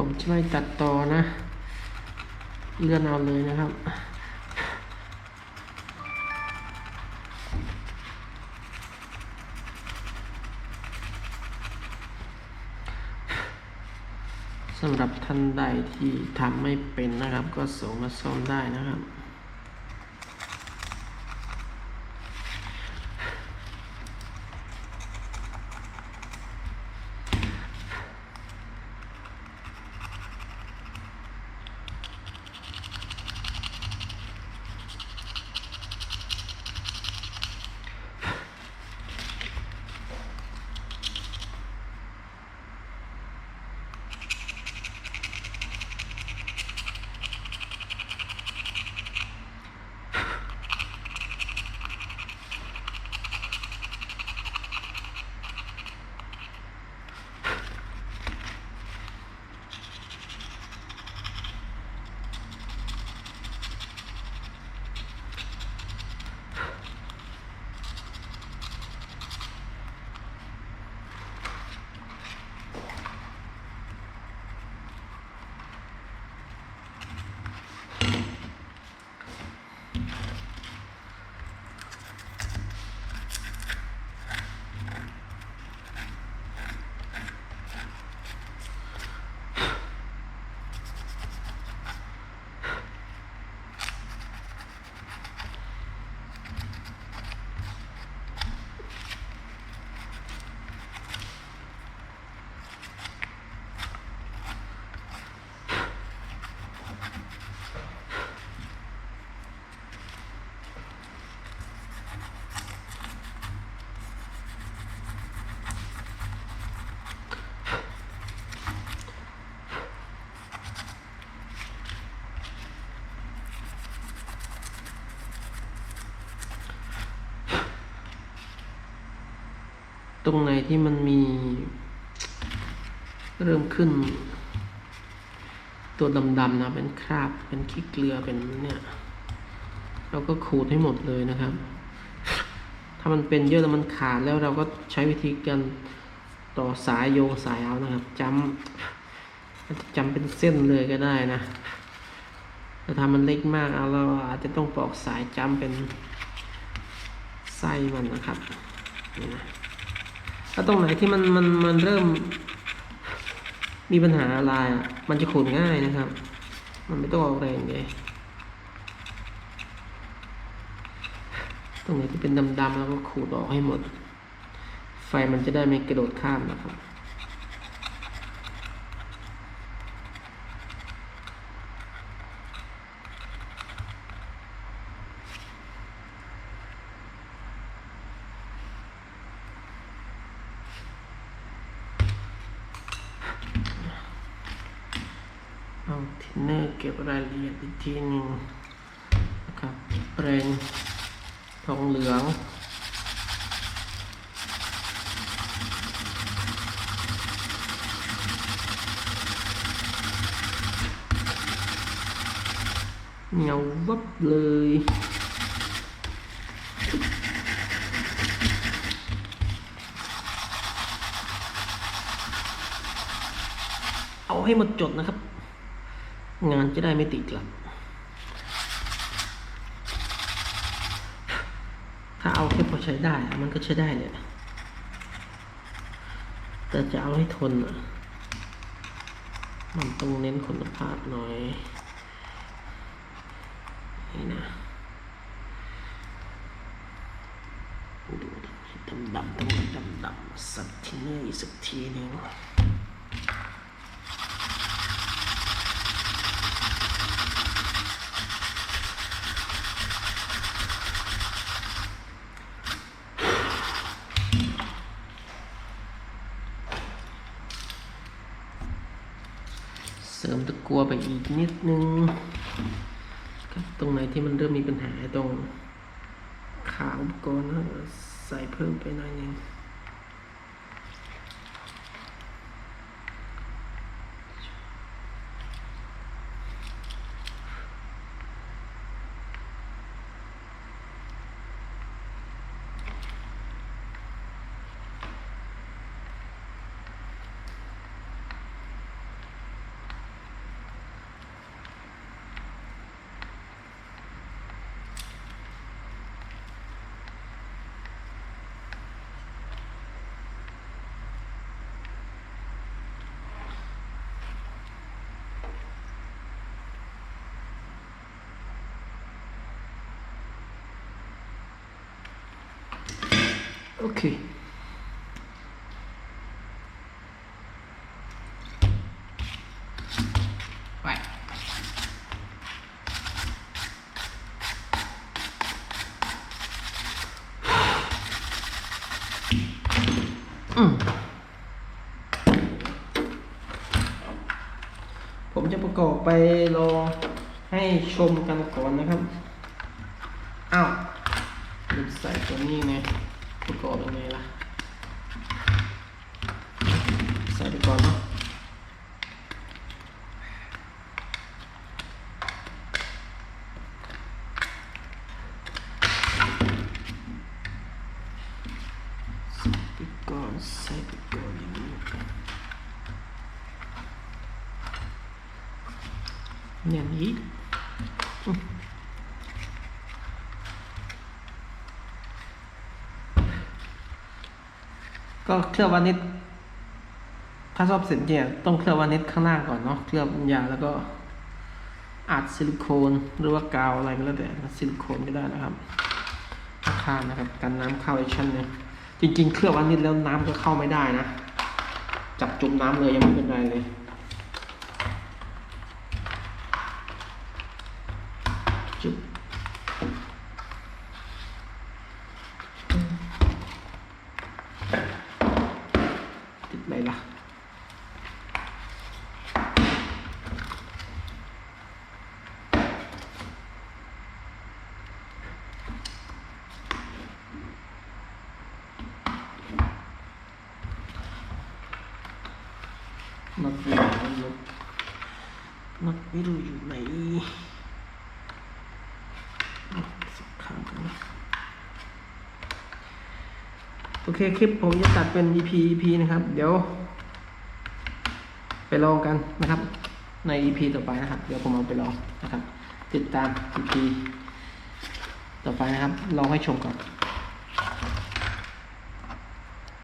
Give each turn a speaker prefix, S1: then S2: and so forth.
S1: ผมจะไม่ตัดต่อนะ เลื่อนเอาเลยนะครับ สำหรับท่านใดที่ทำไม่เป็นนะครับ ก็ส่งมาซ่อมได้นะครับ ตรงไหนที่มันมี เริ่มขึ้น ตัวดำๆนะเป็นคราบเป็นขี้เกลือเป็นเนี่ยเราก็ขูดให้หมดเลยนะครับ ถ้ามันเป็นเยอะแล้วมันขาดแล้วเราก็ใช้วิธีการต่อสายโยงสายเอานะครับจำจำเป็นเส้นเลยก็ได้นะแต่ถ้ามันเล็กมากเอาเราอาจจะต้องปอกสายจำเป็นไส้มันนะครับนี่นะ ถ้าตรงไหนที่มันมันมันเริ่ม มีปัญหาลายอะมันจะขูดง่ายนะครับ มันไม่ต้องออกแรงเลยตรงไหนที่เป็นดำๆแล้วก็ขูดออกให้หมด ไฟมันจะได้ไม่กระโดดข้ามนะครับ เนเนอร์เก็บรายละเอียดอีกทีหนึ่งนะครับแปรงทองเหลืองเงาวับเลยเอาให้หมดจดนะครับ งานจะได้ไม่ติดกลับ ถ้าเอาแค่พอใช้ได้ มันก็ใช้ได้เลยแต่จะเอาให้ทนอะมันต้องเน้นคุณภาพหน่อย นี่นะดูดำดำๆดำดำๆสักทีนึงอีกสักทีหนึง ริมตะกัวไปอีกนิดนึงครับตรงไหนที่มันเริ่มมีปัญหาตรงขาอุปกรณ์นใส่เพิ่มไปหน่อยนึง โอเคไปผมจะประกอบไปรอให้ชมกันก่อนนะครับ อ้าวลืมใส่ตัวนี้ไง ประกอบยังไงล่ะ ใส่ไปก่อนเนาะไปก่อนใส่ไปก่อนอย่างนี้อย่างนี้อืม ก็เคลือบวานิชถ้าชอบเสร็จเนี่ยต้องเคลือบวานิชข้างล่างก่อนเนาะเคลือบยาแล้วก็อัดซิลิโคนหรือว่ากาวอะไรก็แล้วแต่ซิลิโคนก็ได้นะครับข้ามนะครับกันน้ำเข้าไอชั้นเนี่ยจริง ๆ เคลือบวานิชแล้วน้ำก็เข้าไม่ได้นะ จับจุ่มน้ำเลยยังไม่เป็นไรเลย จุ๊บติดอะไร ล่ะนักวิลนักนักวิลอยู่ไหนสักครั้งนะ โอเคคลิปผมจะตัดเป็น EP EP นะครับ เดี๋ยว ไปลองกันนะครับ ใน EP ต่อไปนะครับ เดี๋ยวผมเอาไปลองนะครับ ติดตาม EP ต่อไปนะครับลองให้ชมก่อน